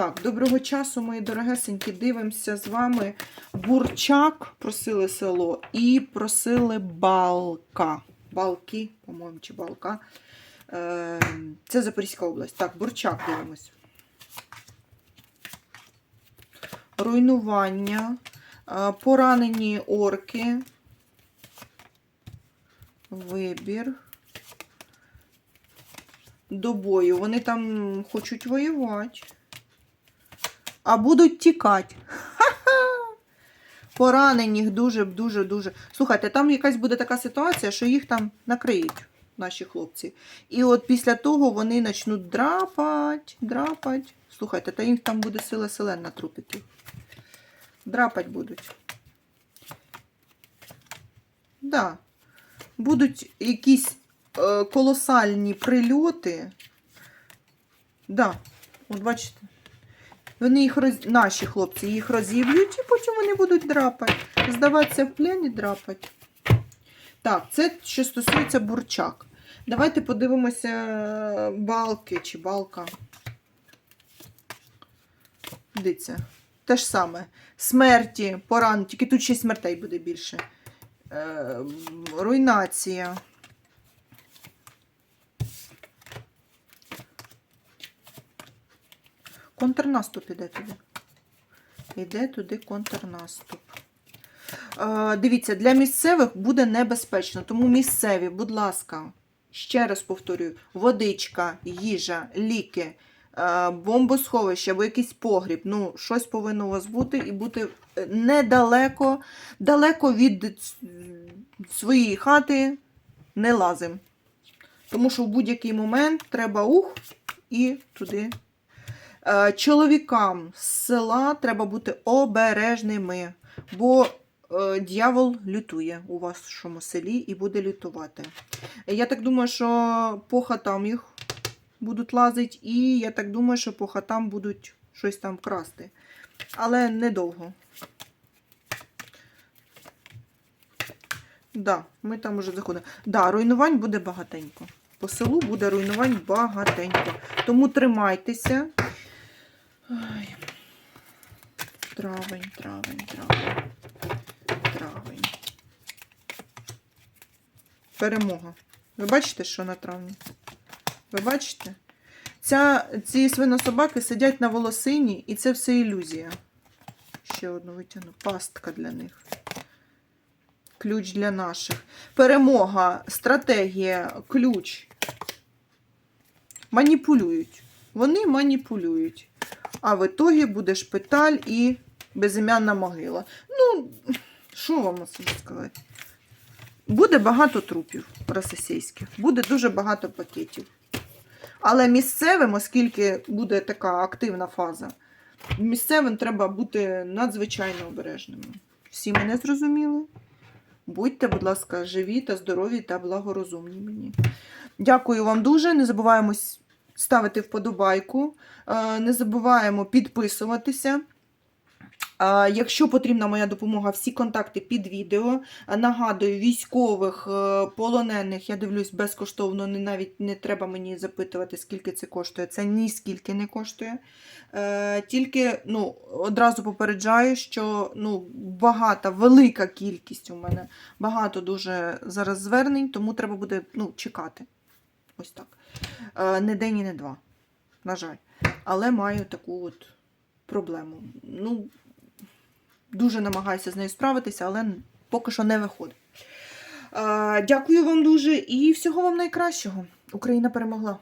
Так, доброго часу, мої дорогесенькі. Дивимося з вами Бурчак, просили село, і просили Балка. Балки, по-моєму, чи Балка. Е, Це Запорізька область. Так, Бурчак дивимось. Руйнування, е, поранені орки. Вибір. До бою. Вони там хочуть воювати. А будуть тікати. Ха-ха! Поранених дуже, дуже, дуже. Слухайте, там якась буде така ситуація, що їх там накриють, наші хлопці. І от після того вони почнуть драпать, драпать. Слухайте, та їх там буде сила селена трупиків. Драпать будуть. Да. Будуть якісь е, колосальні прильоти. Да, от бачите. Вони їх роз... наші хлопці їх розіб'ють, і потім вони будуть драпати. Здаватися в плен і драпати. Так, це що стосується бурчак. Давайте подивимося балки чи балка. Дивіться. Те ж саме. Смерті, поран, тільки тут ще смертей буде більше. Е, руйнація. Контрнаступ іде туди. Іде туди контрнаступ. Дивіться, для місцевих буде небезпечно, тому місцеві, будь ласка, ще раз повторюю: водичка, їжа, ліки, бомбосховище або якийсь погріб. Ну, щось повинно у вас бути і бути е, недалеко, далеко від своєї хати не лазим. Тому що в будь-який момент треба ух і туди. Е, Чоловікам з села треба бути обережними, бо е, дьявол лютує у вашому селі і буде лютувати. Я так думаю, що по хатам їх будуть лазити, і я так думаю, що по хатам будуть щось там красти. Але недовго. Да, ми там уже заходимо. Да, руйнувань буде багатенько. По селу буде руйнувань багатенько. Тому тримайтеся. Ой. Травень, травень, травень. Травень. Перемога. Ви бачите, що на травні? Ви бачите? Ця, ці свинособаки сидять на волосині, і це все ілюзія. Ще одну витягну. Пастка для них. Ключ для наших. Перемога, стратегія, ключ. Маніпулюють. Вони маніпулюють. А в ітогі буде шпиталь і безім'янна могила. Ну, що вам сказати? Буде багато трупів російських, буде дуже багато пакетів. Але місцевим, оскільки буде така активна фаза, місцевим треба бути надзвичайно обережними. Всі мене зрозуміли? Будьте, будь ласка, живі та здорові та благорозумні мені. Дякую вам дуже. Не забуваємо с- ставити вподобайку, е, не забуваємо підписуватися. Е, Якщо потрібна моя допомога, всі контакти під відео. Е, Нагадую, військових, полонених я дивлюсь безкоштовно, навіть не треба мені запитувати, скільки це коштує. Це ні скільки не коштує. Тільки ну, одразу попереджаю, що ну, багата, велика кількість у мене, багато дуже зараз звернень, тому треба буде ну, чекати. Ось так. Е, Не день і не два. На жаль. Але маю таку от проблему. Ну, дуже намагаюся з нею справитися, але поки що не виходить. Е, Дякую вам дуже і всього вам найкращого. Україна перемогла.